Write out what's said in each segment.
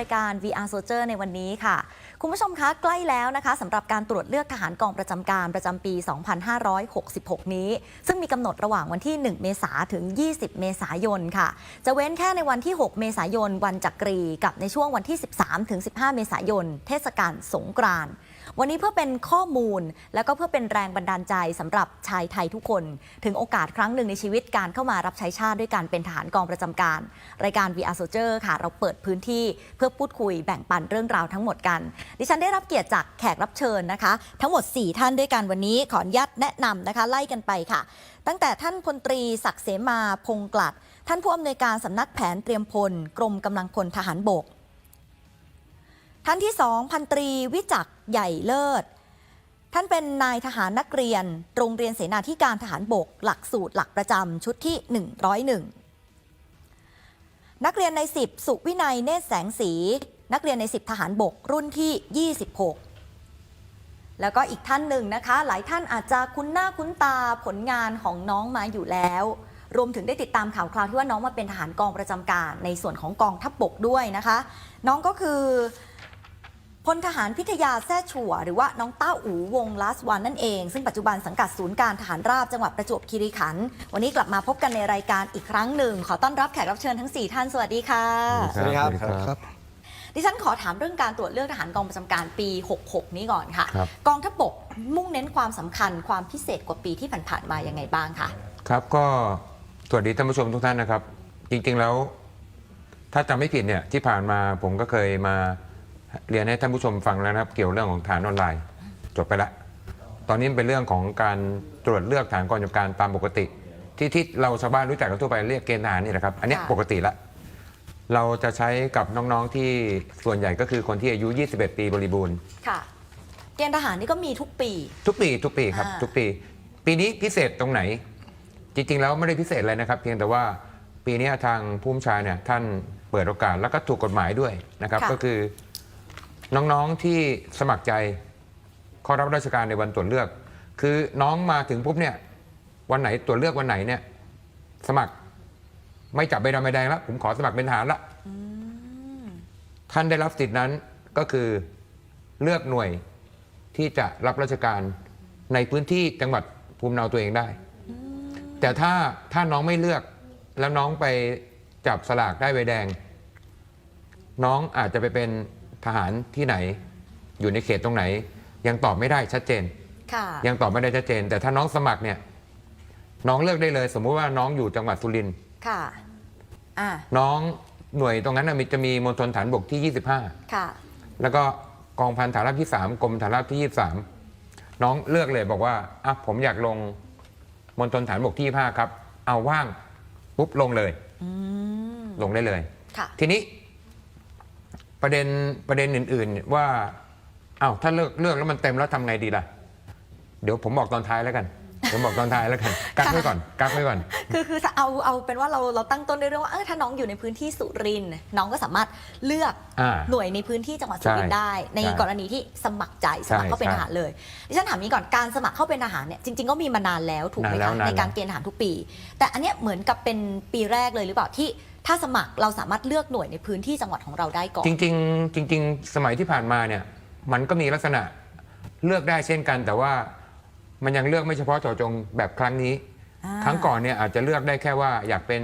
รายการ VR Soldier ในวันนี้ค่ะ คุณผู้ชมคะใกล้แล้วนะคะสำหรับการตรวจเลือกทหารกองประจำการประจำปี 2566 นี้ ซึ่งมีกำหนดระหว่างวันที่ 1 เมษาถึง 20 เมษายนค่ะ จะเว้นแค่ในวันที่ 6 เมษายน วันจักรี กับในช่วงวันที่ 13ถึง15 เมษายน เทศกาลสงกรานต์ วันนี้เพื่อเป็นข้อมูลและก็เพื่อเป็นแรงบันดาลใจสำหรับชายไทยทุกคน ถึงโอกาสครั้งหนึ่งในชีวิตการเข้ามารับใช้ชาติด้วยการเป็นทหารกองประจำการ รายการ VR Soldier ค่ะ เราเปิดพื้นที่เพื่อพูดคุยแบ่งปันเรื่องราวทั้งหมดกัน ดิฉันได้รับเกียรติจากแขกรับเชิญนะคะ ทั้งหมด 4 ท่านด้วยกันวันนี้ขออนุญาตแนะนำนะคะไล่กันไปค่ะ ตั้งแต่ท่านพลตรีศักดิ์เสมาพงกลัด ท่านผู้อำนวยการสำนักแผนเตรียมพล กรมกำลังพลทหารบก ท่านที่สองพันตรีวิจักใหญ่เลิศ ท่านเป็นนายทหารนักเรียน โรงเรียนเสนาธิการทหารบก หลักสูตรหลักประจำชุดที่ 101 นักเรียนใน 10 สุวินัยเนตรแสงสี นักเรียนใน 10 ทหารบกรุ่นที่ 26 แล้วก็อีกท่านหนึ่งนะคะ หลายท่านอาจจะคุ้นหน้าคุ้นตาผลงานของน้องมาอยู่แล้ว รวมถึงได้ติดตามข่าวคราวที่ว่าน้องมาเป็นทหารกองประจำการในส่วนของกองทัพบกด้วยนะคะ น้องก็คือ พลทหารพิทยาแซ่ชัวหรือว่าน้องต้าอูวงลาสวันนั่นเอง ซึ่งปัจจุบันสังกัดศูนย์การทหารราบจังหวัดประจวบคีรีขันธ์วันนี้กลับมาพบกันในรายการอีกครั้งหนึ่ง ขอต้อนรับแขกรับเชิญทั้ง 4 ท่านสวัสดีค่ะ สวัสดีครับ ครับ ดิฉันขอถามเรื่องการตรวจเลือกทหารกองประจำการปี 66 นี้ก่อนค่ะ ครับ กองทัพบกมุ่งเน้นความสำคัญความพิเศษกว่าปีที่ผ่านๆมายังไงบ้างคะครับก็สวัสดีท่านผู้ชมทุกท่านนะครับ จริงๆแล้ว ถ้าจำไม่ผิดเนี่ยที่ผ่านมาผมก็เคยมา เรียนให้ท่านผู้ชมฟังแล้วนะครับ เกี่ยวเรื่องของฐานออนไลน์ จบไปละ ตอนนี้เป็นเรื่องของการตรวจเลือกฐานกองกำกับการตามปกติ ที่ที่เราชาวบ้านรู้จักกันทั่วไปเรียกเกณฑ์ทหารนี่แหละครับ อันเนี้ยค่ะ ปกติละ เราจะใช้กับน้องๆที่ส่วนใหญ่ก็คือคนที่อายุ 21 ปีบริบูรณ์ ค่ะ เกณฑ์ทหารนี่ก็มีทุกปี ทุกปีทุกปีครับ อ่า ทุกปี ปีนี้พิเศษตรงไหน จริงๆ แล้วไม่ได้พิเศษอะไรนะครับ เพียงแต่ว่าปีนี้ทางผู้บัญชาเนี่ยท่านเปิดโอกาสแล้วก็ถูกกฎหมายด้วยนะครับ ค่ะ ก็คือ น้องๆที่สมัครใจเข้ารับราชการในวันตรวจเลือก คือน้องมาถึงปุ๊บเนี่ย วันไหนตรวจเลือกวันไหนเนี่ย สมัครไม่จับใบดำใบแดงแล้วผมขอสมัครเป็นทหารละท่านได้รับสิทธินั้นก็คือเลือกหน่วยที่จะรับราชการในพื้นที่จังหวัดภูมิเนาตัวเองได้ แต่ถ้าถ้าน้องไม่เลือกแล้วน้องไปจับสลากได้ใบแดง น้องอาจจะไปเป็น ทหารที่ไหน อยู่ในเขตตรงไหน ยังตอบไม่ได้ชัดเจน ค่ะ ยังตอบไม่ได้ชัดเจน แต่ถ้าน้องสมัครเนี่ย น้องเลือกได้เลย สมมุติว่าน้องอยู่จังหวัดสุรินทร์ค่ะ อ่า น้องหน่วยตรงนั้นนะมีจะมีมณฑลฐานบกที่25ค่ะแล้วก็กองพันฐานราบที่ 3กรมฐานราบที่ 23 น้องเลือกเลยบอกว่าอะผมอยากลงมณฑลฐานบกที่ 25 ครับ เอาว่างปุ๊บลงเลย อืม ลงได้เลย ค่ะ ทีนี้ ประเด็นประเด็นอื่น ๆ ว่าอ้าวถ้าเลือกเลือกแล้วมันเต็มแล้วทำไงดีล่ะ เดี๋ยวผมบอกตอนท้ายแล้วกันผมบอกตอนท้ายแล้วกันกักไว้ก่อนกักไว้ก่อน คือคือเอาเอาเป็นว่าเราเราตั้งต้นด้วยเรื่องว่าเออถ้าน้องอยู่ในพื้นที่สุรินทร์น้องก็สามารถเลือกอ่าหน่วยในพื้นที่จังหวัดสุรินทร์ใช่ได้ ในใช่กรณีที่สมัครใจสมัครเข้าเป็นใช่ทหารเลยดิฉันถามนี้ก่อนการสมัครเข้าเป็นทหารเนี่ยจริง ๆก็มีมานานแล้วถูกไหมนานแล้คะวนานแล้วในการเกณฑ์ทหารทุกปี แต่อันเนี้ยเหมือนกับเป็นปีแรกเลยหรือเปล่าที่ ถ้าสมัครเราสามารถเลือกหน่วยในพื้นที่จังหวัดของเราได้ก่อน จริงๆ จริง ๆ สมัยที่ผ่านมาเนี่ยมันก็มีลักษณะเลือกได้เช่นกัน แต่ว่ามันยังเลือกไม่เฉพาะเจาะจงแบบครั้งนี้ อ่า ครั้งก่อนเนี่ยอาจจะเลือกได้แค่ว่าอยากเป็น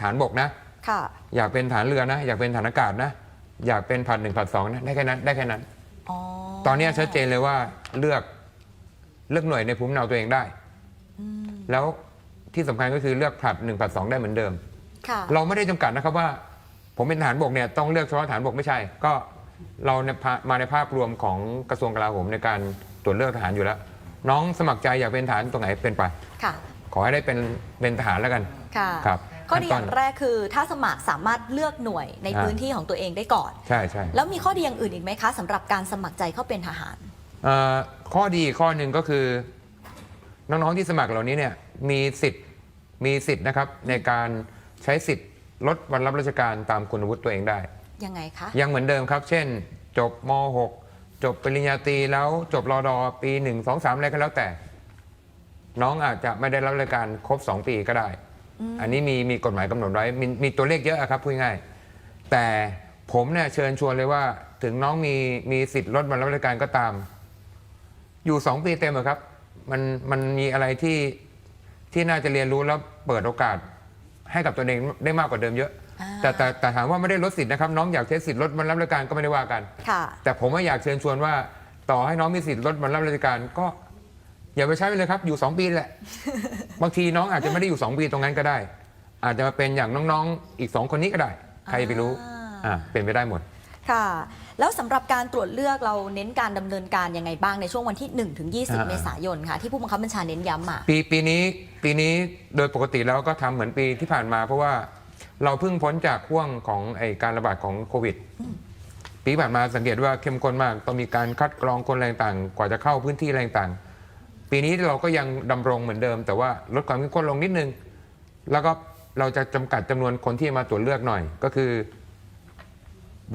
ฐานบกนะ ค่ะ อยากเป็นฐานเรือนะ อยากเป็นฐานอากาศนะ อยากเป็นผัดหนึ่งผัดสองนะได้แค่นั้นได้แค่นั้น อ๋อตอนเนี้ยชัดเจนเลยว่าเลือกเลือกหน่วยในภูมิลำเนาตัวเองได้ แล้วที่สำคัญก็คือเลือกผลัดหนึ่งผลัดสองได้เหมือนเดิม ค่ะ เราไม่ได้จำกัดนะครับว่า ผมเป็นทหารบกเนี่ยต้องเลือกเฉพาะทหารบกไม่ใช่ ก็เราเนี่ยพามาในภาพรวมของกระทรวงกลาโหมในการตรวจเลือกทหารอยู่แล้ว น้องสมัครใจอยากเป็นทหารตรงไหนเป็นไป ค่ะ ขอให้ได้เป็นเป็นทหารแล้วกันค่ะครับข้อดีอขั้นตอนย่างแรกคือถ้าสมัครสามารถเลือกหน่วยในอ่าพื้นที่ของตัวเองได้ก่อน ใช่ใช่แล้วมีข้อดีอย่างอื่นอีกไหมคะสำหรับการสมัครใจเข้าเป็นทหารเอ่อข้อดีอีกข้อหนึ่งก็คือ น้องๆที่สมัครเหล่านี้เนี่ยมีสิทธิ์มีสิทธิ์นะครับในการ ใช้สิทธิ์ลดวันรับราชการตามคุณวุฒิตัวเองได้ ยังไงคะ ยังเหมือนเดิมครับ เช่น จบม .6 จบปริญญาตรีแล้วจบรอดอปี 1 2 3 อะไรก็แล้วแต่ น้องอาจจะไม่ได้รับราชการครบ 2 ปีก็ได้ อันนี้มีมีกฎหมายกำหนดไว้มมีตัวเลขเยอะอะครับพูดง่ายๆแต่ผมเนี่ยเชิญชวนเลยว่า ถึงน้องมีมีสิทธิ์ลดวันรับราชการก็ตาม อยู่สองปีเต็มอะครับ มันมันมีอะไรที่ที่น่าจะเรียนรู้แล้วเปิดโอกาส ให้กับตัวเองได้มากกว่าเดิมเยอะอ่าแต่แต่แต่ถามว่าไม่ได้ลดสิทธิ์นะครับ น้องอยากใช้สิทธิ์ลดวันรับราชการก็ไม่ได้ว่ากันค่ะแต่ผมว่าอยากเชิญชวนว่า ต่อให้น้องมีสิทธิ์ลดวันรับราชการก็ อย่าไปใช้ไปเลยครับ อยู่ 2 ปีแหละ บางทีน้องอาจจะไม่ได้อยู่ 2 ปีตรงนั้นก็ได้ อาจจะมาเป็นอย่างน้องๆ อีก 2 คนนี้ก็ได้ ใครไปรู้อ่าอ่าเป็นไปได้หมด ค่ะ แล้วสำหรับการตรวจเลือกเราเน้นการดำเนินการยังไงบ้างในช่วงวันที่1ถึงอ่า20เมษายนค่ะ ที่ผู้บังคับบัญชาเน้นย้ำมา ปีปีนี้ปีนี้โดยปกติแล้วก็ทำเหมือนปีที่ผ่านมา เพราะว่าเราเพิ่งพ้นจากห่วงของไอการระบาดของโควิด ปีผ่านมาสังเกตว่าเข้มข้นมาก ต้องมีการคัดกรองคนแรงต่างกว่าจะเข้าพื้นที่แรงต่างปีนี้เราก็ยังดำรงเหมือนเดิม แต่ว่าลดความเข้มข้นลงนิดนึง แล้วก็เราจะจำกัดจำนวนคนที่มาตรวจเลือกหน่อย ก็คือ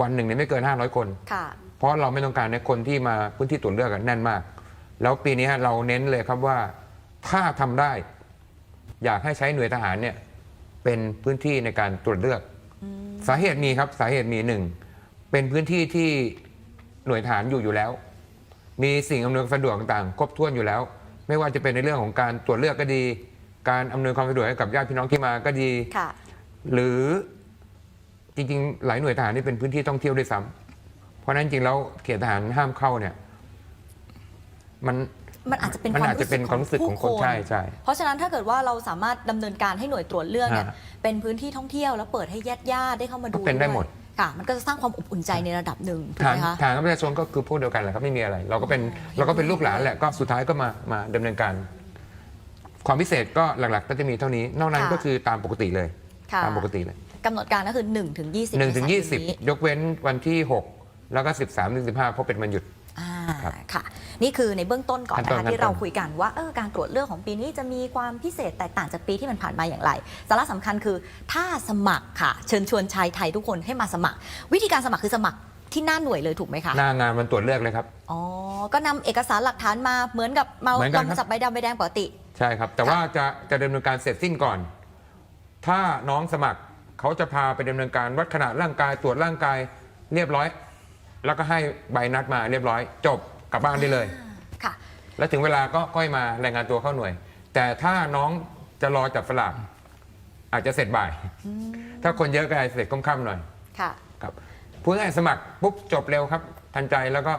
วันหนึ่งเนี่ยไม่เกิน 500 คน ค่ะ เพราะเราไม่ต้องการให้คนที่มาพื้นที่ตรวจเลือกกันแน่นมาก แล้วปีนี้เราเน้นเลยครับว่าถ้าทำได้ อยากให้ใช้หน่วยทหารเนี่ยเป็นพื้นที่ในการตรวจเลือก สาเหตุมีครับสาเหตุมีหนึ่งเป็นพื้นที่ที่หน่วยทหารอยู่อยู่แล้ว มีสิ่งอำนวยความสะดวกต่างๆครบถ้วนอยู่แล้ว ไม่ว่าจะเป็นในเรื่องของการตรวจเลือกก็ดี การอำนวยความสะดวกให้กับญาติพี่น้องที่มาก็ดี ค่ะ หรือ จริงๆ หลายหน่วยทหารนี่เป็นพื้นที่ท่องเที่ยวด้วยซ้ำเพราะฉะนั้นจริงๆแล้วเขตทหารห้ามเข้าเนี่ย มัน มันอาจจะเป็นมันอาจจะเป็นความรู้สึกของคนใช่ใช่ เพราะฉะนั้นถ้าเกิดว่าเราสามารถดำเนินการให้หน่วยตรวจเลือกเนี่ยฮะเป็นพื้นที่ท่องเที่ยวแล้วเปิดให้ญาติญาติๆได้เข้ามาดูก็เป็นได้หมด วยค่ะ มันก็จะสร้างความอบอุ่นใจในระดับหนึ่งถูกฐานไหมคะฐานประชาชนก็คือพวกเดียวกันแหละครับไม่มีอะไร เราก็เป็นเราก็เป็นลูกหลานแหละก็สุดท้ายก็มามาดำเนินการ ความพิเศษก็หลักๆ ก็จะมีเท่านี้ นอกนั้นค่ะก็คือตามปกติเลย ค่ะ ตามปกติเลย กำหนดการก็คือ1ถึง20หนึ่งถึงเมยี่ษาสิบนี้ยกเว้นวันที่ 6 แล้วก็ 13ถึง15 เพราะเป็นวันหยุดอ่าครับค่ะ นี่คือในเบื้องต้นก่อนขั้นตอนนะคะที่ขั้นตอนเราคุยกันว่าเออการตรวจเลือกของปีนี้จะมีความพิเศษแตกต่างจากปีที่มันผ่านมาอย่างไรสาระสำคัญคือถ้าสมัครค่ะ เชิญชวนชายไทยทุกคนให้มาสมัคร วิธีการสมัครคือสมัครที่หน้าหน่วยเลยถูกไหมคะหน้างานวันตรวจเลือกเลยครับอ๋อก็นำเอกสารหลักฐานมาเหมือนกับเมาเหมือนกันเราครับจับใบดำใบแดงปกติ ใช่ครับ แต่ว่าจะจะดำเนินการเสร็จสิ้นก่อน ถ้าน้องสมัคร เขาจะพาไปดำเนินการวัดขนาดร่างกายตรวจร่างกายเรียบร้อย แล้วก็ให้ใบนัดมาเรียบร้อย จบกลับบ้านได้เลย ค่ะ แล้วถึงเวลาก็ค่อยมารายงานตัวเข้าหน่วย แต่ถ้าน้องจะรอจับสลากอาจจะเสร็จบ่าย ถ้าคนเยอะก็อาจจะเสร็จค่ำๆหน่อยค่ะ ครับพูดง่ายๆสมัครปุ๊บจบเร็วครับ ทันใจแล้วก็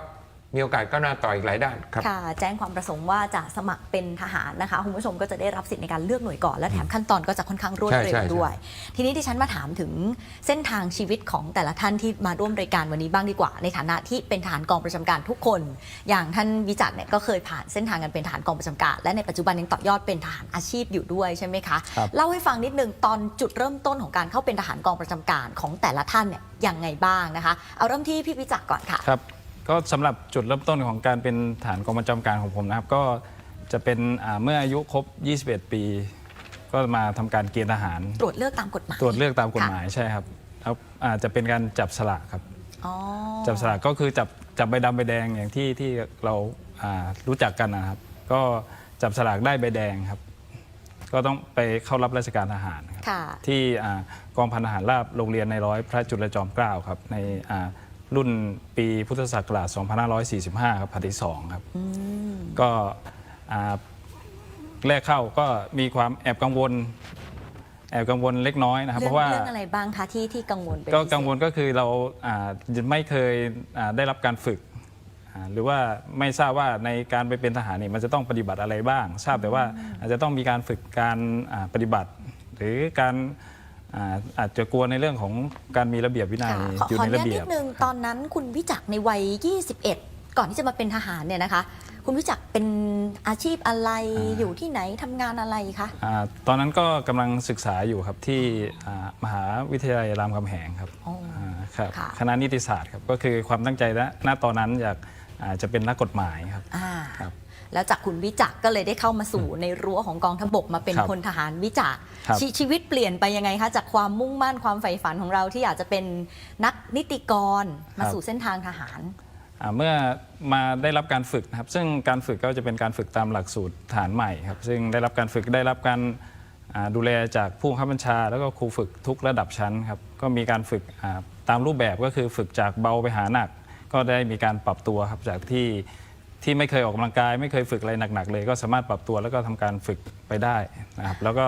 มีโอกาสก้าวหน้าต่ออีกหลายด้านครับค่ะ แจ้งความประสงค์ว่าจะสมัครเป็นทหารนะคะคุณผู้ชมก็จะได้รับสิทธิ์ในการเลือกหน่วยก่อนและแถมขั้นตอนก็จะค่อนข้างรวดใช่เร็ใช่วใช่ด้วย ทีนี้ดิฉันมาถามถึงเส้นทางชีวิตของแต่ละท่านที่มาร่วมรายการวันนี้บ้างดีกว่า ในฐานะที่เป็นทหารกองประจำการทุกคน อย่างท่านวิจักรเนี่ยก็เคยผ่านเส้นทางกันเป็นทหารกองประจำการ และในปัจจุบันยังต่อยอดเป็นทหารอาชีพอยู่ด้วยใช่ไหมคะครับเล่าให้ฟังนิดนึงตอนจุดเริ่มต้นของการเข้าเป็นทหารกองประจำการของแต่ละท่านเนี่ยยังไงบ้างนะคะ เอาเริ่มที่พี่วิจักรก่อนค่ะครับ ก็สำหรับจุดเริ่มต้นของการเป็นฐานกองประจำการของผมนะครับ ก็จะเป็นอ่าเมื่ออายุครบ 21 ปี ก็มาทำการเกณฑ์ทหาร ตรวจเลือกตามกฎหมายตรวจเลือกตามกฎหมายใช่ครับแล้วอ่าจะเป็นการจับสลากครับ อ๋อจับสลากก็คือจับจับใบดำใบแดงอย่างที่ที่เราอ่ารู้จักกันนะครับ ก็จับสลากได้ใบแดงครับ ก็ต้องไปเข้ารับราชการทหารครับ ค่ะ ที่อ่ากองพันทหารราบโรงเรียนในร้อยพระจุลจอมเกล้าครับในอ่า รุ่นปีพุทธศักราช 2545 ครับพันที่สองครับ ก็อ่าแรกเข้าก็มีความแอบกังวล แอบกังวลเล็กน้อยนะครับเรื่เพราะว่า เรื่องอะไรบ้างคะที่ที่กังวลเป็นก็พิเศษกังวลก็คือเราอ่าไม่เคยอ่าได้รับการฝึกอ่าหรือว่าไม่ทราบว่าในการไปเป็นทหารนี่มันจะต้องปฏิบัติอะไรบ้าง ทราบแต่ว่าอาจจะต้องมีการฝึกการอ่าปฏิบัติ หรือการ อ่าอาจจะกลัวในเรื่องของการมีระเบียบวินัยค่ะขออยู่ขอในอนุระญาตเบีนิยบดนึงตอนนั้นคุณวิจักรในวัย 21 ก่อนที่จะมาเป็นทหารเนี่ยนะคะ คุณวิจักรเป็นอาชีพอะไรอ่า อยู่ที่ไหนทำงานอะไรคะอ่าตอนนั้นก็กำลังศึกษาอยู่ครับที่อ่ามหาวิทยาลัยรามคำแหงครับอ๋อ อ่าครับค่ะ คณะนิติศาสตร์ครับก็คือความตั้งใจณณตอนนั้นอยากอ่าจะเป็นนักกฎหมายครับ อ่าครับ แล้วจากคุณวิจักรก็เลยได้เข้ามาสู่ในรั้วของกองทัพบกมาเป็นครับพลทหารวิจักรครับชชีวิตเปลี่ยนไปยังไงคะ จากความมุ่งมั่นความใฝ่ฝันของเราที่อยากจะเป็นนักนิติกรมาสู่เส้นทางทหาร อ่าเมื่อมาได้รับการฝึกนะครับ ซึ่งการฝึกก็จะเป็นการฝึกตามหลักสูตรฐานใหม่ครับ ซึ่งได้รับการฝึกได้รับการอ่าดูแลจากผู้บังคับบัญชา แล้วก็ครูฝึกทุกระดับชั้นครับ ก็มีการฝึกอ่าตามรูปแบบก็คือฝึกจากเบาไปหาหนัก ก็ได้มีการปรับตัวครับจากที่ ที่ไม่เคยออกกำลังกาย ไม่เคยฝึกอะไรหนักๆเลย ก็สามารถปรับตัวแล้วก็ทำการฝึกไปได้นะครับแล้วก็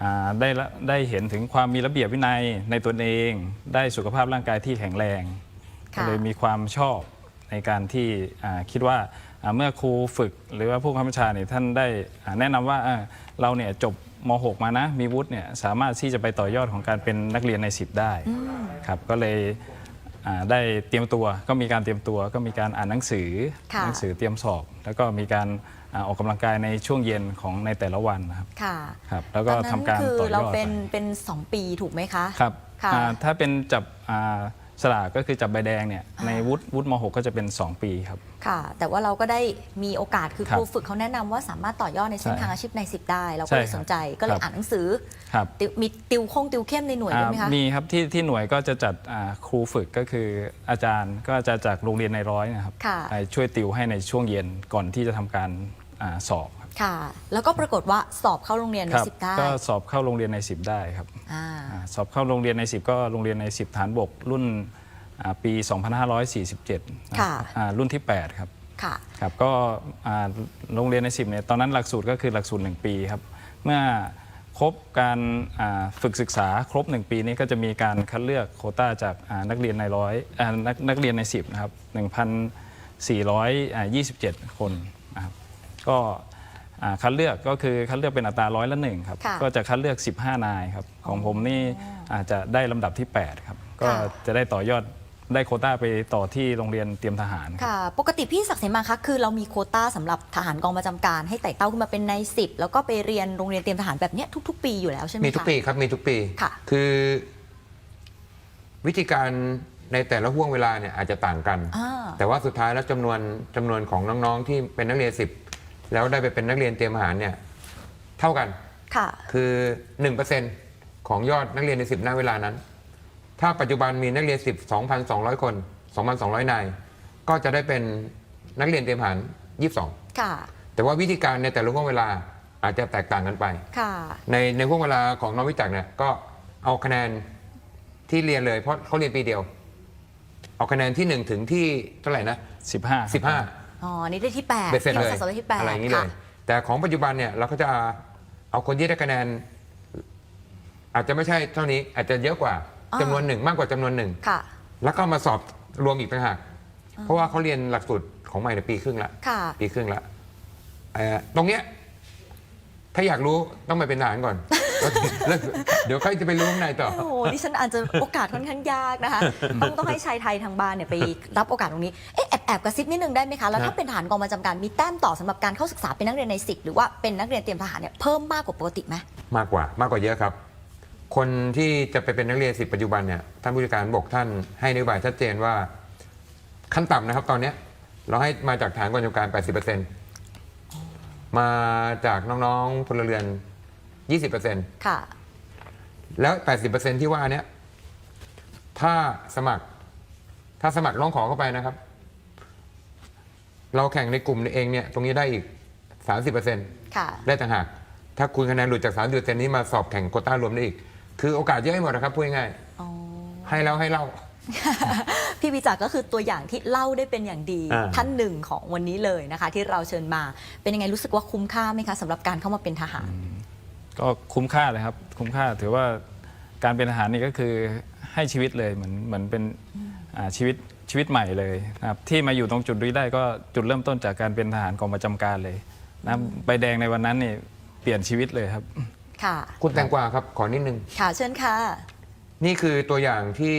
อ่าได้ละได้เห็นถึงความมีระเบียบวินัยในตนเอง ได้สุขภาพร่างกายที่แข็งแรงค่ะก็เลยมีความชอบในการที่อ่าคิดว่าอ่าเมื่อครูฝึกหรือว่าผู้บังคับบัญชาเนี่ยท่านได้อ่าแนะนำว่าเอ่อเราเนี่ยจบม .6 มานะมีวุฒิเนี่ยสามารถที่จะไปต่อยอดของการเป็นนักเรียนใน 10 ได้ครับก็เลยอ่า ได้เตรียมตัวก็มีการเตรียมตัวก็มีการอ่านหนังสือค่ะหนัสือเตรียมสอบ แล้วก็มีการอ่าออกกำลังกายในช่วงเย็นของในแต่ละวันนะครับค่ะครับแล้วก็ตอนนั้นทำการคือต่อยเราอดเป็นไปเป็นสองปีถูกไหมคะ ครับค่ะ อ่าถ้าเป็นจับอ่า สลากก็คือจับใบแดงเนี่ยในวุฒิวุฒิม .6 ก็จะเป็น 2 ปีครับ ค่ะ แต่ว่าเราก็ได้มีโอกาสคือครัคบรูฝึกเขาแนะนำว่าสามารถต่อยอดในเส้นใช่ทางอาชีพใน10ได้ เราใช่ก็เลยครับสนใจก็เลยครับอ่านหนังสือครับติวมีติวคงติวเข้มในหน่วยด้วยไหมคะ อ่ามีครับที่ที่หน่วยก็จะจัดอ่าครูฝึกก็คืออาจารย์ก็จะจากโรงเรียนในร้อยนะครับค่ะ ไปช่วยติวให้ในช่วงเย็นก่อนที่จะทำการอาสอบ ครับค่ะ แล้วก็ปรากฏว่าสอบเข้าโรงเรียนในครับสิบได้ก็สอบเข้าโรงเรียนใน 10 ได้ครับอ่าอ่าสอบเข้าโรงเรียนใน 10 ก็โรงเรียนใน 10 ฐานบก รุ่นอ่าปี 2547ค่ะอ่ารุ่นที่ 8 ครับ ค่ะ ครับก็อ่าโรงเรียนใน 10เนี่ยตอนนั้นหลักสูตรก็คือหลักสูตร 1 ปีครับเมื่อครบการอ่าฝึกศึกษาครบ 1 ปีนี้ก็จะมีการคัดเลือกโควต้าจากอ่านักเรียนในร้อยอ่านักนักเรียนใน 10นะครับ1,427 คนนะครับก็อ่า คัดเลือกก็คือคัดเลือกเป็นอัตราร้อยละหนึ่งครับ ค่ะก็จะคัดเลือก 15 นายครับ ของผมนี่อาจจะได้ลำดับที่ 8 ครับ ก็ค่ะ จะได้ต่อยอดได้โควต้าไปต่อที่โรงเรียนเตรียมทหารครับ ค่ะ ปกติพี่ศักดิ์เสมาคะคือเรามีโควต้าสำหรับทหารกองประจำการ ให้ไต่เต้าขึ้นมาเป็นในสิบแล้วก็ไปเรียนโรงเรียนเตรียมทหารแบบเนี้ยทุก ๆ ปีอยู่แล้วใช่ไหมคะ มีทุกปีครับมีทุกปีค่ะคือวิธีการในแต่ละห่วงเวลาเนี่ยอาจจะต่างกัน อ่า แต่ว่าสุดท้ายแล้วจำนวนจำนวนของน้องๆที่เป็นนักเรียนสิบ แล้วได้ไปเป็นนักเรียนเตรียมทหารเนี่ยเท่ากัน ค่ะ คือ 1%ของยอดนักเรียนใน 10 หน้าเวลานั้น ถ้าปัจจุบันมีนักเรียน 10 2,200 คน 2,200 นาย ก็จะได้เป็นนักเรียนเตรียมทหาร 22 ค่ะ แต่ว่าวิธีการในแต่ละห่วงเวลาอาจจะแตกต่างกันไป ค่ะ ในในห่วงเวลาของน้องวิจักรเนี่ยก็เอาคะแนนที่เรียนเลยเพราะเขาเรียนปีเดียว เอาคะแนนที่ 1 ถึงที่เท่าไหร่นะ15 15 อ๋อ นี่ได้ที่แปดเบ็ดเสร็จเลยที่สะสมได้ที่แปดอะไรอย่างนี้เลยค่ะแต่ของปัจจุบันเนี่ยเราก็จะเอาคนที่ได้คะแนน อาจจะไม่ใช่เท่านี้ อาจจะเยอะกว่าอ่า จำนวนหนึ่งมากกว่าจำนวนหนึ่ง ค่ะ แล้วก็มาสอบรวมอีกต่างหาก เพราะว่าเขาเรียนหลักสูตรของใหม่ในปีครึ่งละ ค่ะ ปีครึ่งละเอ่อตรงเนี้ยถ้าอยากรู้ต้องไปเป็นทหารก่อนแล้ว แล้วเดี๋ยวค่อยจะไปรู้ข้างในต่อ โอ้โหดิฉันอาจจะโอกาสค่อนข้างยากนะคะ ต้องต้องให้ชายไทยทางบ้านเนี่ยไปรับโอกาสตรงนี้ เอ๊ะแอบแอบกระซิบนิดนึงได้ไหมคะ แล้วถ้านะเป็นทหารกองประจำการมีแต้มต่อสำหรับการเข้าศึกษาเป็นนักเรียนในสิบหรือว่าเป็นนักเรียนเตรียมทหารเนี่ยเพิ่มมากกว่าปกติไหมมากกว่ามากกว่าเยอะครับ คนที่จะไปเป็นนักเรียนสิบปัจจุบันเนี่ยท่านผู้จัดการบกท่านให้นโยบายชัดเจนว่าขั้นต่ำนะครับตอนเนี้ยเราให้มาจากฐานกองกำลังการ 80%มาจากน้องๆพลเรือน 20%ค่ะ แล้ว80%ที่ว่าเนี้ยถ้าสมัคร ถ้าสมัครร้องขอเข้าไปนะครับ เราแข่งในกลุ่มเองเนี่ย ตรงนี้ได้อีก30%ค่ะ ได้ต่างหาก ถ้าคุณคะแนนหลุดจาก30%นี้มาสอบแข่งโควต้ารวมได้อีก คือโอกาสเยอะให้หมดนะครับพูดง่ายอ๋อๆให้แล้วให้เล่า พี่วิจักรก็คือตัวอย่างที่เล่าได้เป็นอย่างดีอ่า ท่านหนึ่งของวันนี้เลยนะคะ ที่เราเชิญมาเป็นยังไงรู้สึกว่าคุ้มค่าไหมคะสำหรับการเข้ามาเป็นทหาร ก็คุ้มค่าเลยครับ คุ้มค่าถือว่าการเป็นทหารนี่ก็คือให้ชีวิตเลยเหมือนเหมือนเป็นอ่าชีวิตชีวิตใหม่เลยนะครับที่มาอยู่ตรงจุดนี้ได้ก็จุดเริ่มต้นจากการเป็นทหารกองประจำการเลยนะใบแดงในวันนั้นนี่เปลี่ยนชีวิตเลยครับ ค่ะ คุณแตงกวาครับ ขอนิดนึง ค่ะเชิญค่ะ นี่คือตัวอย่างที่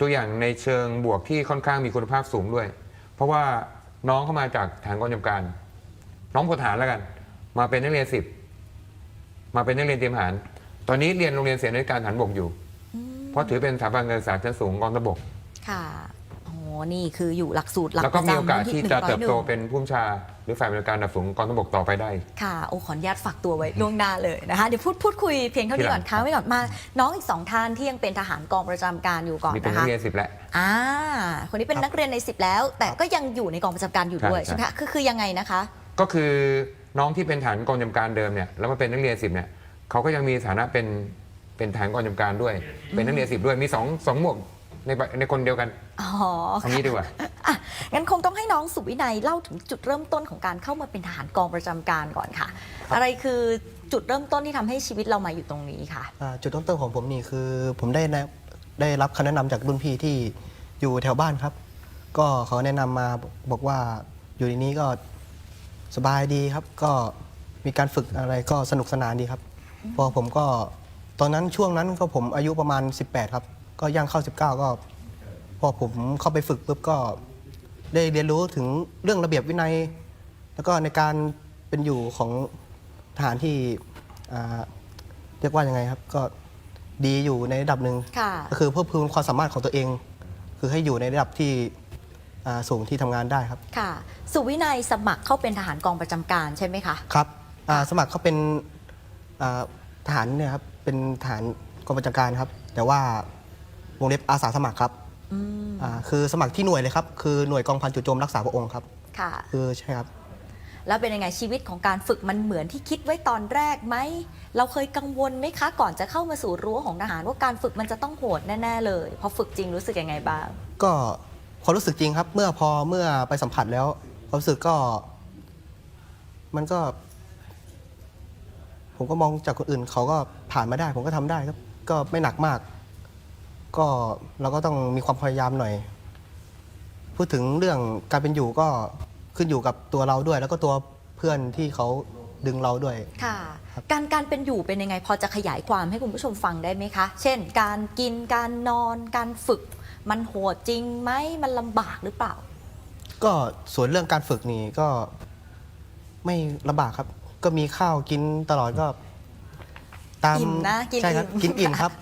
ตัวอย่างในเชิงบวกที่ค่อนข้างมีคุณภาพสูงด้วย เพราะว่าน้องเข้ามาจากฐานกองกำลังการ น้องพลทหารแล้วกัน มาเป็นนักเรียนสิบมาเป็นนักเรียนเตรียมทหาร ตอนนี้เรียนโรงเรียนเสนาธิการฐานบกอยู่ เพราะถือเป็นสถาบันการศึกษาชั้นสูงกองทัพบกค่ะโอ้นี่คืออยู่หลักสูตรหลักแล้วก็มีโอกาสประจำที่รุ่นจะ101เติบโตเป็นผู้บัญชาหรือฝ่ายบริการระดับสูงกองทัพบกต่อไปได้ ค่ะ โอ้ขออนุญาตฝากตัวไว้ล่วงหน้าเลยนะคะ เดี๋ยวพูดพูดคุยเพียงเท่านี้ก่อนทีหลังค้างไว้ก่อนมา น้องอีกสองท่านที่ยังเป็นทหารกองประจำการอยู่ก่อนนี่เป็นนะนักคะเรียนสิบแล้วอ่าคนนี้เป็นนักเรียนในสิบแล้ว แต่ก็ยังอยู่ในกองประจำการอยู่ด้วยใช่ใช่ไหมคะคือคือยังไงนะคะ ก็คือ น้องที่เป็นฐานกองกำลังการเดิมเนี่ยแล้วมาเป็นนักเรียนสิบเนี่ยเขาก็ยังมีฐานะเป็นเป็นทหารกองกำกับการด้วย เป็นนักเรียนสิบด้วยมีสองสองหมวกในในคนเดียวกันอ๋อเอางี้ดีกว่าอะงั้นคงต้องให้น้องสุวินัยเล่าถึงจุดเริ่มต้นของการเข้ามาเป็นทหารกองประจำการก่อนค่ะ อะไรคือจุดเริ่มต้นที่ทำให้ชีวิตเรามาอยู่ตรงนี้ค่ะ อ่าจุดเริ่มต้นของผมนี่คือ ผมได้แนะได้รับคำแนะนำจากรุ่นพี่ที่อยู่แถวบ้านครับ ก็เขาแนะนำมาบอกว่าอยู่ในนี้ก็ สบายดีครับ ก็มีการฝึกอะไรก็สนุกสนานดีครับ พอผมก็ตอนนั้นช่วงนั้นก็ผมอายุประมาณ 18 ครับ ก็ย่างเข้า 19 ก็ พอผมเข้าไปฝึกปุ๊บก็ได้เรียนรู้ถึงเรื่องระเบียบวินัย แล้วก็ในการเป็นอยู่ของทหารที่อ่าเรียกว่ายังไงครับ ก็ดีอยู่ในระดับหนึ่งค่ะ ก็คือเพิ่มพูนความสามารถของตัวเอง คือให้อยู่ในระดับที่อ่า สูงที่ทำงานได้ครับ ค่ะ สุวินัยสมัครเข้าเป็นทหารกองประจำการใช่ไหมคะ ครับอ่าสมัครเขาเป็นอ่าทหารเนี่ยครับเป็นทหารกองประจำการครับ แต่ว่าวงเล็บอาสาสมัครครับอ่าคือสมัครที่หน่วยเลยครับ คือหน่วยกองพันจู่โจมรักษาพระองค์ครับค่ะ คือใช่ครับ แล้วเป็นยังไงชีวิตของการฝึกมันเหมือนที่คิดไว้ตอนแรกไหม เราเคยกังวลไหมคะ ก่อนจะเข้ามาสู่รั้วของทหารว่าการฝึกมันจะต้องโหดแน่ ๆ เลย พอฝึกจริงรู้สึกยังไงบ้าง ก็ ความรู้สึกจริงครับ เมื่อพอเมื่อไปสัมผัสแล้วความรู้สึกก็ มันก็ ผมก็มองจากคนอื่น เขาก็ผ่านมาได้ ผมก็ทำได้ครับ ก็ไม่หนักมาก ก็เราก็ต้องมีความพยายามหน่อย พูดถึงเรื่องการเป็นอยู่ก็ขึ้นอยู่กับตัวเราด้วย แล้วก็ตัวเพื่อนที่เขา ดึงเราด้วย ค่ะ การการเป็นอยู่เป็นยังไง พอจะขยายความให้คุณผู้ชมฟังได้ไหมคะ เช่น การกินการนอน การฝึก มันโหดจริงไหมมันลำบากหรือเปล่า ก็ส่วนเรื่องการฝึกนี่ก็ไม่ลำบากครับ ก็มีข้าวกินตลอดก็ ตามอิ่มนะกินใช่ครับอิ่ม กินอิ่มครับ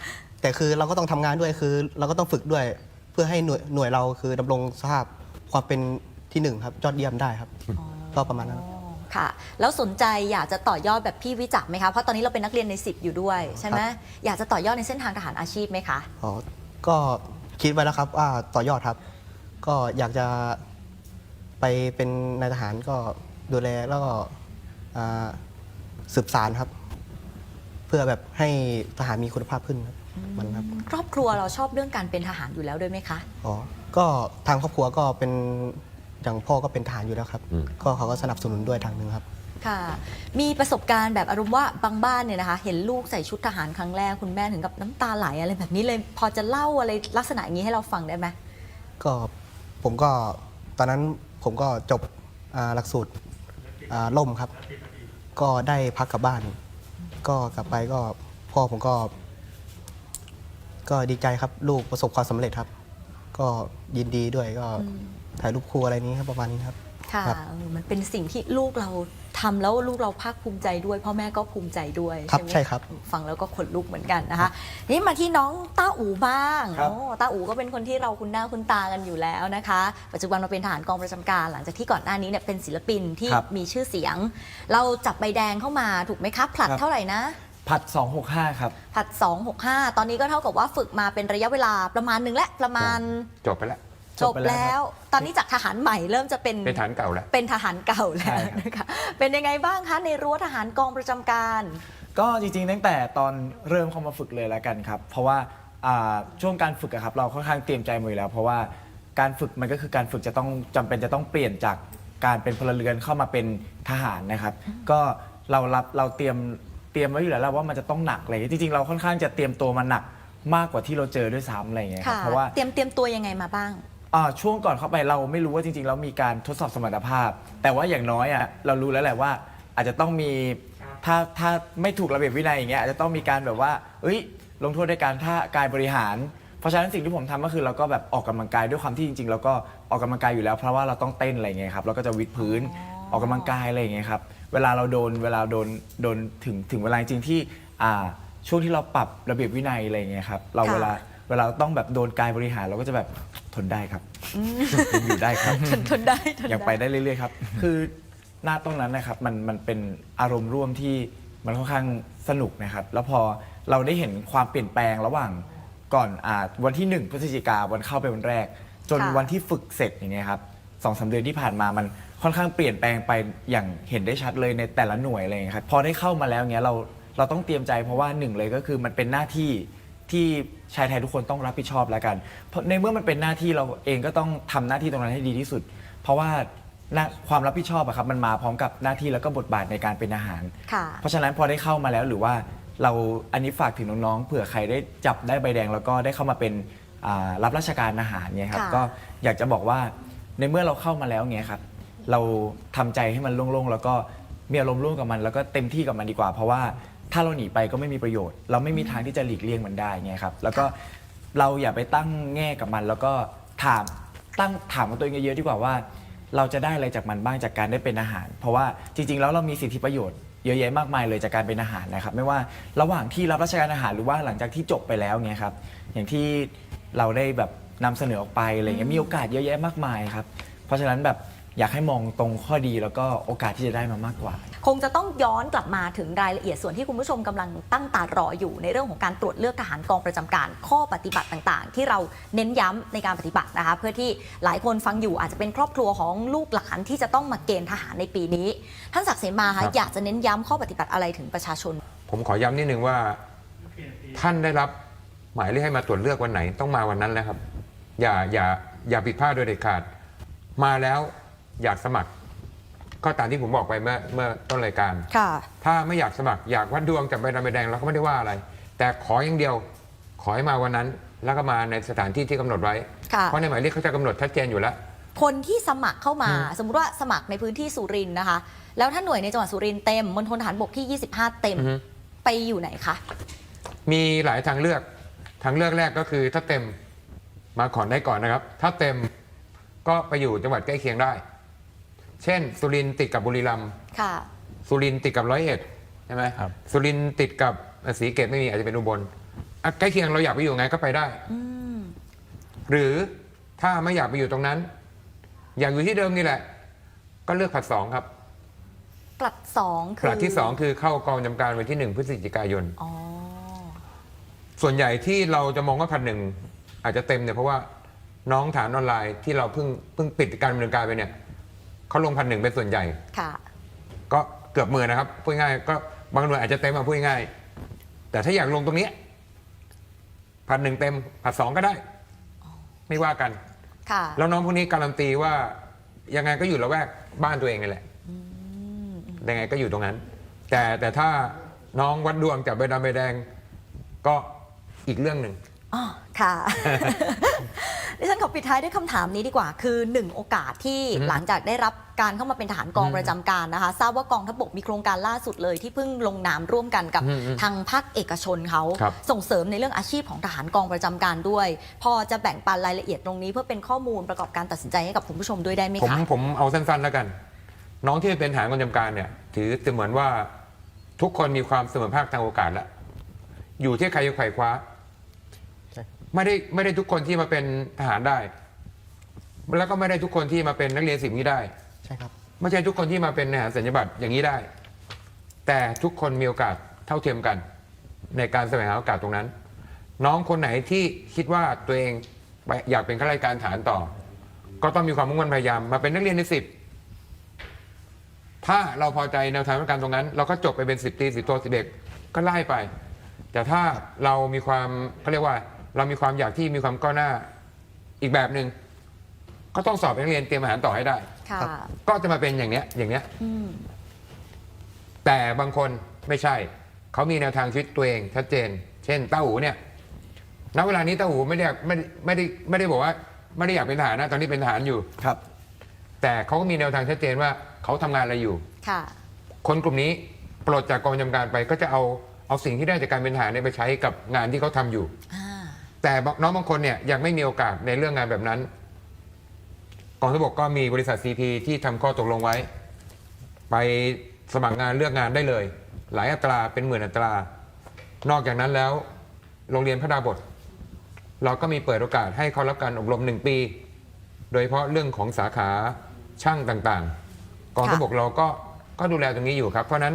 แต่คือเราก็ต้องทำงานด้วยคือ เราก็ต้องฝึกด้วย เพื่อให้หน่วยหน่วยเราคือดำรงสภาพความเป็นที่หนึ่งครับยอดเยี่ยมได้ครับ ก็ประมาณนั้นครับอ๋อ ค่ะ แล้วสนใจอยากจะต่อยอดแบบพี่วิจักรไหมคะ เพราะตอนนี้เราเป็นนักเรียนใน 10 อยู่ด้วยใช่ไหมอยากจะต่อยอดในเส้นทางทหารอาชีพไหมคะอ๋อก็คิดไว้แล้วครับว่าต่อยอดครับ ก็อยากจะไปเป็นนายทหารก็ดูแลแล้วก็อ่าสืบสารครับ เพื่อแบบให้ทหารมีคุณภาพขึ้นครับมันครับครอบครัวเราชอบเรื่องการเป็นทหารอยู่แล้วด้วยไหมคะ อ๋อ ก็ทางครอบครัวก็เป็น อย่างพ่อก็เป็นทหารอยู่แล้วครับ อืม ก็เขาก็สนับสนุนด้วยทางหนึ่งครับ ค่ะ มีประสบการณ์แบบอารมณ์ว่าบางบ้านเนี่ยนะคะ เห็นลูกใส่ชุดทหารครั้งแรกคุณแม่ถึงกับน้ำตาไหลอะไรแบบนี้เลย พอจะเล่าอะไรลักษณะอย่างนี้ให้เราฟังได้ไหมก็ผมก็ตอนนั้นผมก็จบอ่าหลักสูตรอ่าล่มครับ ก็ได้พักกลับบ้าน ก็กลับไปก็พ่อผมก็ ก็ดีใจครับ ลูกประสบความสำเร็จครับ ก็ยินดีด้วยก็ ถ่ายรูปคู่อะไรนี้ครับประมาณนี้ครับ ค่ะครับ เออมันเป็นสิ่งที่ลูกเราทำแล้วลูกเราภาคภูมิใจด้วยพ่อแม่ก็ภูมิใจด้วยครับไหมใช่ครับ ฟังแล้วก็ขนลุกเหมือนกันนะคะนี่มาที่น้องต้าอูบ้างครับ โอ้ต้าอูก็เป็นคนที่เราคุ้นหน้าคุ้นตากันอยู่แล้วนะคะ ปัจจุบันมาเป็นทหารกองประจำการ หลังจากที่ก่อนหน้านี้เนี่ยเป็นศิลปินที่ครับมีชื่อเสียง เราจับใบแดงเข้ามาถูกไหมคะผลัดครับ เท่าไหร่นะผัด 265 ครับ ผลัด265 ตอนนี้ก็เท่ากับว่าฝึกมาเป็นระยะเวลาประมาณหนึ่งและประมาณ จบไปแล้ว จจบบไปแล้วแล้ว ตอนนี้จากทหารใหม่เริ่มจะเป็นเป็นฐานเก่าแล้วเป็นทหารเก่าแล้ใช่วครับนะคะเป็นยังไงบ้างคะในรั้วทหารกองประจำการ ก็จริงๆ ตั้งแต่ตอนเริ่มเข้ามาฝึกเลยแล้วกันครับ เพราะว่าอ่าช่วงการฝึกอะครับเราค่อนข้างเตรียมใจมาอยู่แล้ว เพราะว่าการฝึกมันก็คือการฝึกจะต้องจำเป็นจะต้องเปลี่ยนจากการเป็นพลเรือนเข้ามาเป็นทหารนะครับ ก็เรารับเราเตรียมเตรียมไว้อยู่แล้วแหละว่ามันจะต้องหนักอะไรอย่างเลยจริงๆ เราค่อนข้างจะเตรียมตัวมาหนักมากกว่าที่เราเจอด้วยซ้ำอะไรอย่างเงี้ยครับค่ะเพราะว่าเตรียมเตรียมตัวยังไงมาบ้าง อ่าช่วงก่อนเข้าไปเราไม่รู้ว่าจริงๆแล้วมีการทดสอบสมรรถภาพ แต่ว่าอย่างน้อยอะเรารู้แล้วแหละว่า อาจจะต้องมีถ้าถ้าไม่ถูกระเบียบวินัยอย่างเงี้ยอาจจะต้องมีการแบบว่า เอ้ย ลงโทษด้วยการท่ากายบริหาร เพราะฉะนั้นสิ่งที่ผมทำก็คือเราก็แบบออกกำลังกายด้วยความที่จริง ๆ เราก็ออกกำลังกายอยู่แล้ว เพราะว่าเราต้องเต้นอะไรเงี้ยครับเราก็จะวิดพื้นออกกำลังกายอะไรอย่างเงี้ยครับเวลาเราโดนเวลาโดนโดนถึงถึงเวลาจริงๆที่อ่าช่วงที่เราปรับระเบียบวินัยอะไรเงี้ยครับเราค่ะเวลา เวลาต้องแบบโดนกายบริหารเราก็จะแบบทนได้ครับยังอยู่ได้ครับ ทนทนได้ทนยังไปได้เรื่อยๆครับ คือหน้าตรงนั้นนะครับมันมันเป็นอารมณ์ร่วมที่มันค่อนข้างสนุกนะครับ แล้วพอเราได้เห็นความเปลี่ยนแปลงระหว่างก่อนอ่าวันที่ 1 พฤศจิกาวันเข้าไปวันแรก จนวันที่ฝึกเสร็จอย่างเงี้ยครับสองสามเดือนที่ผ่านมามันค่อนข้างเปลี่ยนแปลงไปอย่างเห็นได้ชัดเลยในแต่ละหน่วยอะไรอย่างเงี้ยครับพอได้เข้ามาแล้วเงี้ยเราเราต้องเตรียมใจเพราะว่าหนึ่งเลยก็คือมันเป็นหน้าที่ ที่ชายไทยทุกคนต้องรับผิดชอบแล้วกัน เพราะในเมื่อมันเป็นหน้าที่เราเองก็ต้องทำหน้าที่ตรงนั้นให้ดีที่สุด เพราะว่าหน้าความรับผิดชอบอะครับมันมาพร้อมกับหน้าที่แล้วก็บทบาทในการเป็นอาหาร ค่ะ เพราะฉะนั้นพอได้เข้ามาแล้วหรือว่าเราอันนี้ฝากถึงน้องๆเผื่อใครได้จับได้ใบแดงแล้วก็ได้เข้ามาเป็นอ่ารับราชการอาหารเนี่ยครับค่ะ ก็อยากจะบอกว่าในเมื่อเราเข้ามาแล้วเนี่ยครับเราทำใจให้มันโล่งๆแล้วก็มีอารมณ์ร่วมกับมัน แล้วก็เต็มที่กับมันดีกว่า เพราะว่า ถ้าเราหนีไปก็ไม่มีประโยชน์ เราไม่มีทางที่จะหลีกเลี่ยงมันได้ไงครับ แล้วก็เราอย่าไปตั้งแง่กับมัน แล้วก็ถามตั้งถามกับตัวเองเยอะๆดีกว่าว่า เราจะได้อะไรจากมันบ้างจากการได้เป็นอาหาร เพราะว่าจริงๆแล้วเรามีสิทธิประโยชน์เยอะแยะมากมายเลยจากการเป็นอาหารนะครับ ไม่ว่าระหว่างที่รับราชการอาหารหรือว่าหลังจากที่จบไปแล้วเนี่ยครับ อย่างที่เราได้แบบนำเสนอออกไปอะไรเงี้ยมีโอกาสเยอะแยะมากมายครับ เพราะฉะนั้นแบบอยากให้มองตรงข้อดีแล้วก็โอกาสที่จะได้มามากกว่า คงจะต้องย้อนกลับมาถึงรายละเอียดส่วนที่คุณผู้ชมกำลังตั้งตารออยู่ในเรื่องของการตรวจเลือกทหารกองประจำการ ข้อปฏิบัติต่างๆ ที่เราเน้นย้ำในการปฏิบัตินะคะ เพื่อที่หลายคนฟังอยู่อาจจะเป็นครอบครัวของลูกหลานที่จะต้องมาเกณฑ์ทหารในปีนี้ ท่านศักดิ์เสมาครัคะบอยากจะเน้นย้ำข้อปฏิบัติอะไรถึงประชาชน ผมขอย้ำนิดนึงว่า ท่านได้รับหมายเรียกให้มาตรวจเลือกวันไหนต้องมาวันนั้นแล้วครับ อย่าอย่าอย่าผิดพลาดโดยเด็ดขาด มาแล้วอยากสมัคร ก็ตามที่ผมบอกไปเมื่อเมื่อต้นรายการ ค่ะ ถ้าไม่อยากสมัครอยากวัดดวงจับใบดำใบแดงเราก็ไม่ได้ว่าอะไร แต่ขออย่างเดียว ขอให้มาวันนั้น แล้วก็มาในสถานที่ที่กำหนดไว้ ค่ะ เพราะในหมายเรียกเขาจะกำหนดชัดเจนอยู่แล้ว คนที่สมัครเข้ามา สมมุติว่าสมัครในพื้นที่สุรินทร์นะคะ แล้วถ้าหน่วยในจังหวัดสุรินทร์เต็มมณฑลทหารบกที่ 25 เต็ม อือฮึ ไปอยู่ไหนคะ มีหลายทางเลือก ทางเลือกแรกก็คือถ้าเต็มมาขอนได้ก่อนนะครับ ถ้าเต็มก็ไปอยู่จังหวัดใกล้เคียงได้ เช่น สุรินทร์ติดกับบุรีรัมย์ค่ะ สุรินทร์ติดกับร้อยเอ็ดใช่ไหมครับ สุรินทร์ติดกับศรีเกตไม่มีอาจจะเป็นอุบลอะใกล้เคียงเราอยากไปอยู่ไงก็ไปได้ อืม หรือถ้าไม่อยากไปอยู่ตรงนั้น อยากอยู่ที่เดิมนี่แหละ ก็เลือกผลัดสองครับกลัดสองผคือลัดที่สองคือเข้ากองจำการวันที่หนึ่งพฤศจิกายน อ๋อ ส่วนใหญ่ที่เราจะมองว่าพันหนึ่งอาจจะเต็มเนี่ยเพราะว่าน้องฐานออนไลน์ที่เราเพิ่งเพิ่งปิดการดำเนินการไปเนี่ย เขาลงพันหนึ่งเป็นส่วนใหญ่ ค่ะ ก็เกือบหมื่นนะครับพูดง่ายๆก็บางหน่วยอาจจะเต็มมาพูดง่ายๆแต่ถ้าอยากลงตรงเนี้พันหนึ่งเต็มผัดสองก็ได้ ไม่ว่ากัน ค่ะแล้วน้องพวกนี้การันตีว่ายังไงก็อยู่ละแวกบ้านตัวเองนี่แหละยังไงก็อยู่ตรงนั้น แต่แต่ถ้าน้องวัดดวงจับใบดำใบแดงก็อีกเรื่องหนึ่ง อ๋อค่ะ ดิฉันขอปิดท้ายด้วยคำถามนี้ดีกว่า คือหนึ่งโอกาสที่อืมหลังจากได้รับการเข้ามาเป็นทหารกองประจำการนะคะ ทราบว่ากองทัพบกมีโครงการล่าสุดเลย ที่เพิ่งลงนามร่วมกันกับอืมอืมทางภาคเอกชนเขาครับส่งเสริมในเรื่องอาชีพของทหารกองประจำการด้วย พอจะแบ่งปันรายละเอียดตรงนี้เพื่อเป็นข้อมูลประกอบการตัดสินใจให้กับคุณผู้ชมด้วยได้ไหมผมคะผมเอาสั้นๆแล้วกัน น้องที่เป็นทหารกองจำการเนี่ย ถือเสมือนว่าทุกคนมีความเสมอภาคทางโอกาสแล้วอยู่ที่ใครจะไขว่คว้าใช่ ไม่ได้ไม่ได้ทุกคนที่มาเป็นทหารได้ แล้วก็ไม่ได้ทุกคนที่มาเป็นนักเรียนสิบนี้ได้ ใช่ครับไม่ใช่ทุกคนที่มาเป็นทหารสัญญาบัตรอย่างนี้ได้ แต่ทุกคนมีโอกาสเท่าเทียมกัน ในการแสวงหาโอกาสตรงนั้น น้องคนไหนที่คิดว่าตัวเองอยากเป็นข้าราชการฐานต่อ ก็ต้องมีความมุ่งมั่นพยายามมาเป็นนักเรียนในสิบถ้าเราพอใจแนวทางการตรงนั้น เราก็จบไปเป็นสิบตีสิบโทสิบเอกก็ไล่ไป แต่ถ้าเรามีความเขาเรียกว่า เรามีความอยากที่มีความก้าวหน้าอีกแบบหนึ่งก็ต้องสอบเป็นนักเรียนเตรียมอาหารต่อให้ได้ ค่ะ ก็จะมาเป็นอย่างเนี้ยอย่างเนี้ย อืม แต่บางคนไม่ใช่ เขามีแนวทางชีวิตตัวเองชัดเจน เช่นเต้าหูเนี่ยณเวลานี้เต้าหูไม่ได้ไม่ได้ไม่ได้ไม่ได้บอกว่า ไม่ได้อยากเป็นทหารนะตอนนี้เป็นทหารอยู่ ครับ แต่เขาก็มีแนวทางชัดเจนว่าเขาทำงานอะไรอยู่ ค่ะ คนกลุ่มนี้ปลดจากกองกำจำการไปก็จะเอาเอาสิ่งที่ได้จากการเป็นทหารเนี่ยไปใช้กับงานที่เขาทำอยู่ อ่า แต่น้องบางคนเนี่ยยังไม่มีโอกาสในเรื่องงานแบบนั้นกองทัพบกก็มีบริษัท CP ที่ทำข้อตกลงไว้ ไปสมัครงานเลือกงานได้เลย หลายอัตราเป็นหมื่นอัตรา นอกจากนั้นแล้ว โรงเรียนพระดาบท เราก็มีเปิดโอกาสให้เขารับการอบรมหนึ่งปี โดยเฉพาะเรื่องของสาขาช่างต่างๆ กองทัพบกเราก็ก็ดูแลตรงนี้อยู่ครับ เพราะนั้น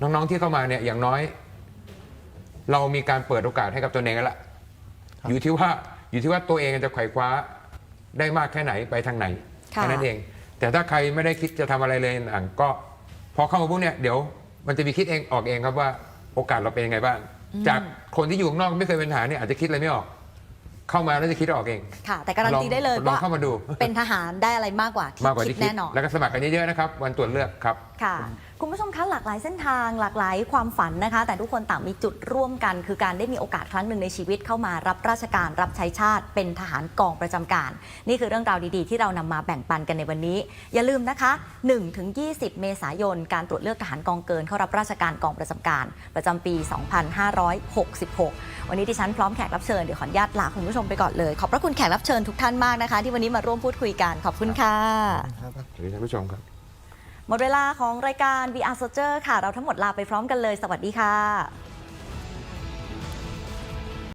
น้องๆที่เข้ามาเนี่ยอย่างน้อย เรามีการเปิดโอกาสให้กับตัวเองแล้ว อยู่ที่ว่าอยู่ที่ว่าตัวเองจะไขว่คว้าได้มากแค่ไหนไปทางไหนค่ะแค่นั้นเอง แต่ถ้าใครไม่ได้คิดจะทำอะไรเลยต่างๆก็พอเข้ามาปุ๊บเนี่ยเดี๋ยวมันจะมีคิดเองออกเองครับว่าโอกาสเราเป็นยังไงบ้างจากคนที่อยู่ข้างนอกไม่เคยเป็นทหารเนี่ยอาจจะคิดอะไรไม่ออก เข้ามาแล้วจะคิดออกเองค่ะ แต่การันตีลองได้เลยลองว่าเข้ามาดู เป็นทหารได้อะไรมากกว่าที่มากกว่าคิที่ดคิดแน่นอนแล้วก็สมัครกันเยอะๆนะครับ วันตรวจเลือกครับค่ะ คุณผู้ชมคะหลากหลายเส้นทางหลากหลายความฝันนะคะ แต่ทุกคนต่างมีจุดร่วมกัน คือการได้มีโอกาสครั้งหนึ่งในชีวิตเข้ามารับราชการรับใช้ชาติ เป็นทหารกองประจำการ นี่คือเรื่องราวดีๆ ที่เรานำมาแบ่งปันกันในวันนี้ อย่าลืมนะคะ1-20 เมษายน การตรวจเลือกทหารกองเกินเข้ารับราชการกองประจำการ ประจำปี 2566 วันนี้ดิฉันพร้อมแขกรับเชิญเดี๋ยวขออนุญาตลาคุณผู้ชมไปก่อนเลยขอบพระคุณแขกรับเชิญทุกท่านมากนะคะ ที่วันนี้มาร่วมพูดคุยกันขอบคุณค่ะ ครับสวัสดีท่านผู้ชมครับห มดเวลาของรายการ VR Soldier ค่ะ เราทั้งหมดลาไปพร้อมกันเลย สวัสดีค่ะ